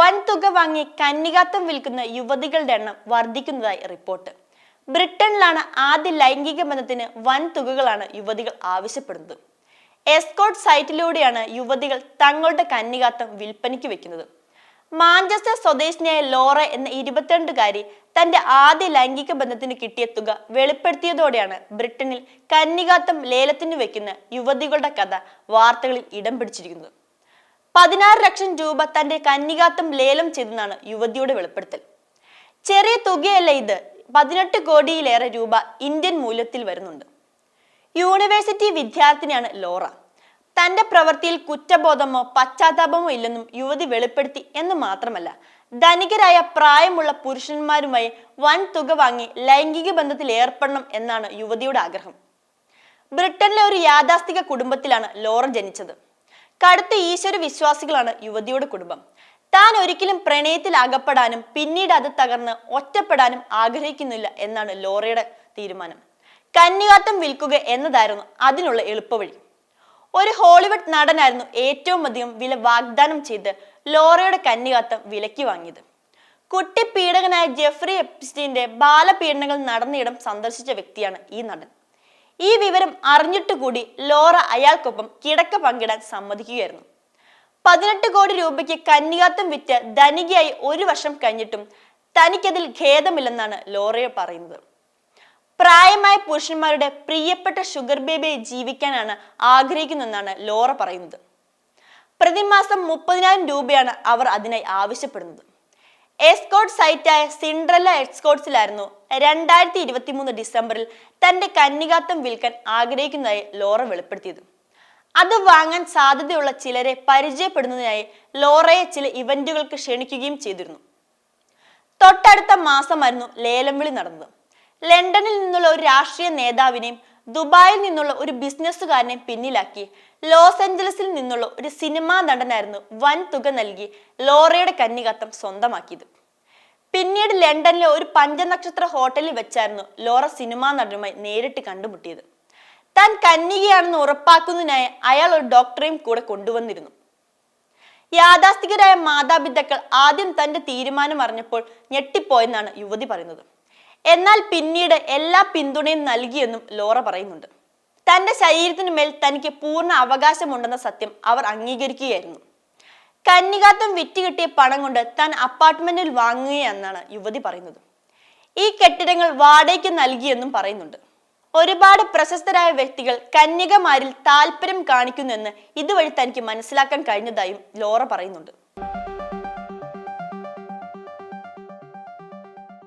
വൻതുക വാങ്ങി കന്നികാത്തം വിൽക്കുന്ന യുവതികളുടെ എണ്ണം വർദ്ധിക്കുന്നതായി റിപ്പോർട്ട്. ബ്രിട്ടനിലാണ് ആദ്യ ലൈംഗിക ബന്ധത്തിന് വൻ തുകകളാണ് യുവതികൾ ആവശ്യപ്പെടുന്നത്. എസ്കോട്ട് സൈറ്റിലൂടെയാണ് യുവതികൾ തങ്ങളുടെ കന്നികാത്തം വിൽപ്പനയ്ക്ക് വെക്കുന്നത്. മാഞ്ചസ്റ്റർ സ്വദേശിനിയായ ലോറ എന്ന ഇരുപത്തിരണ്ടുകാരി തന്റെ ആദ്യ ലൈംഗിക ബന്ധത്തിന് കിട്ടിയ തുക വെളിപ്പെടുത്തിയതോടെയാണ് ബ്രിട്ടനിൽ കന്നികാത്തം ലേലത്തിന് വെക്കുന്ന യുവതികളുടെ കഥ വാർത്തകളിൽ ഇടം പിടിച്ചിരിക്കുന്നത്. പതിനാറ് ലക്ഷം രൂപ തന്റെ കന്നികാത്തം ലേലം ചെയ്തെന്നാണ് യുവതിയുടെ വെളിപ്പെടുത്തൽ. ചെറിയ തുകയല്ല ഇത്. പതിനെട്ട് കോടിയിലേറെ രൂപ ഇന്ത്യൻ മൂല്യത്തിൽ വരുന്നുണ്ട്. യൂണിവേഴ്സിറ്റി വിദ്യാർത്ഥിനിയാണ് ലോറ. തന്റെ പ്രവൃത്തിയിൽ കുറ്റബോധമോ പശ്ചാത്താപമോ ഇല്ലെന്നും യുവതി വെളിപ്പെടുത്തി എന്ന് മാത്രമല്ല ധനികരായ പ്രായമുള്ള പുരുഷന്മാരുമായി വൻ തുക വാങ്ങി ലൈംഗിക ബന്ധത്തിൽ ഏർപ്പെടണം എന്നാണ് യുവതിയുടെ ആഗ്രഹം. ബ്രിട്ടനിലെ ഒരു യാഥാസ്ഥിക കുടുംബത്തിലാണ് ലോറ ജനിച്ചത്. കടുത്ത ഈശ്വര വിശ്വാസികളാണ് യുവതിയുടെ കുടുംബം. താൻ ഒരിക്കലും പ്രണയത്തിൽ അകപ്പെടാനും പിന്നീട് അത് തകർന്ന് ഒറ്റപ്പെടാനും ആഗ്രഹിക്കുന്നില്ല എന്നാണ് ലോറയുടെ തീരുമാനം. കന്യകാത്തം വിൽക്കുക എന്നതായിരുന്നു അതിനുള്ള എളുപ്പവഴി. ഒരു ഹോളിവുഡ് നടനായിരുന്നു ഏറ്റവും അധികം വില വാഗ്ദാനം ചെയ്ത് ലോറയുടെ കന്നികാത്തം വിലക്കി വാങ്ങിയത്. കുട്ടി പീഡകനായ ജെഫ്രി എപ്സ്റ്റീന്റെ ബാലപീഡനങ്ങൾ നടന്നയിടം സന്ദർശിച്ച വ്യക്തിയാണ് ഈ നടൻ. ഈ വിവരം അറിഞ്ഞിട്ട് കൂടി ലോറ അയാൾക്കൊപ്പം കിടക്ക പങ്കിടാൻ സമ്മതിക്കുകയായിരുന്നു. പതിനെട്ട് കോടി രൂപയ്ക്ക് കന്നികാത്തം വിറ്റ് ധനികയായി ഒരു വർഷം കഴിഞ്ഞിട്ടും തനിക്കതിൽ ഖേദമില്ലെന്നാണ് ലോറയെ പറയുന്നത്. പ്രായമായ പുരുഷന്മാരുടെ പ്രിയപ്പെട്ട ഷുഗർ ബേബിയെ ജീവിക്കാനാണ് ആഗ്രഹിക്കുന്നതെന്നാണ് ലോറ പറയുന്നത്. പ്രതിമാസം മുപ്പതിനായിരം രൂപയാണ് അവർ അതിനായി ആവശ്യപ്പെടുന്നത്. എസ്കോട്ട് സൈറ്റായ സിൻഡ്രല്ല എക്സ്കോട്ട്സിലായിരുന്നു രണ്ടായിരത്തി ഇരുപത്തി മൂന്ന് ഡിസംബറിൽ തന്റെ കന്നികാത്തം വിൽക്കാൻ ആഗ്രഹിക്കുന്നതായി ലോറ വെളിപ്പെടുത്തിയത്. അത് വാങ്ങാൻ സാധ്യതയുള്ള ചിലരെ പരിചയപ്പെടുന്നതിനായി ലോറയെ ചില ഇവന്റുകൾക്ക് ക്ഷണിക്കുകയും ചെയ്തിരുന്നു. തൊട്ടടുത്ത മാസമായിരുന്നു ലേലം വിളി നടന്നത്. ലണ്ടനിൽ നിന്നുള്ള ഒരു രാഷ്ട്രീയ നേതാവിനെയും ദുബായിൽ നിന്നുള്ള ഒരു ബിസിനസ്സുകാരനെ പിന്നിലാക്കി. ലോസ് ഏഞ്ചലസിൽ നിന്നുള്ള ഒരു സിനിമാ നടനായിരുന്നു വൻ തുക നൽകി ലോറയുടെ കന്നികത്തം സ്വന്തമാക്കിയത്. പിന്നീട് ലണ്ടനിലെ ഒരു പഞ്ചനക്ഷത്ര ഹോട്ടലിൽ വെച്ചായിരുന്നു ലോറ സിനിമാ നടനുമായി നേരിട്ട് കണ്ടുമുട്ടിയത്. താൻ കന്യകയാണെന്ന് ഉറപ്പാക്കുന്നതിനായി അയാൾ ഒരു ഡോക്ടറെയും കൂടെ കൊണ്ടുവന്നിരുന്നു. യാഥാസ്ഥികരായ മാതാപിതാക്കൾ ആദ്യം തന്റെ തീരുമാനം അറിഞ്ഞപ്പോൾ ഞെട്ടിപ്പോയെന്നാണ് യുവതി പറയുന്നത്. എന്നാൽ പിന്നീട് എല്ലാ പിന്തുണയും നൽകിയെന്നും ലോറ പറയുന്നുണ്ട്. തന്റെ ശരീരത്തിന് മേൽ തനിക്ക് പൂർണ അവകാശമുണ്ടെന്ന സത്യം അവർ അംഗീകരിക്കുകയായിരുന്നു. കന്നികാത്തം വിറ്റ് കിട്ടിയ പണം കൊണ്ട് താൻ അപ്പാർട്ട്മെന്റിൽ വാങ്ങുകയെന്നാണ് യുവതി പറയുന്നത്. ഈ കെട്ടിടങ്ങൾ വാടകയ്ക്ക് നൽകിയെന്നും പറയുന്നുണ്ട്. ഒരുപാട് പ്രശസ്തരായ വ്യക്തികൾ കന്യകമാരിൽ താല്പര്യം കാണിക്കുന്നെന്ന് ഇതുവഴി തനിക്ക് മനസ്സിലാക്കാൻ കഴിഞ്ഞതായും ലോറ പറയുന്നുണ്ട്.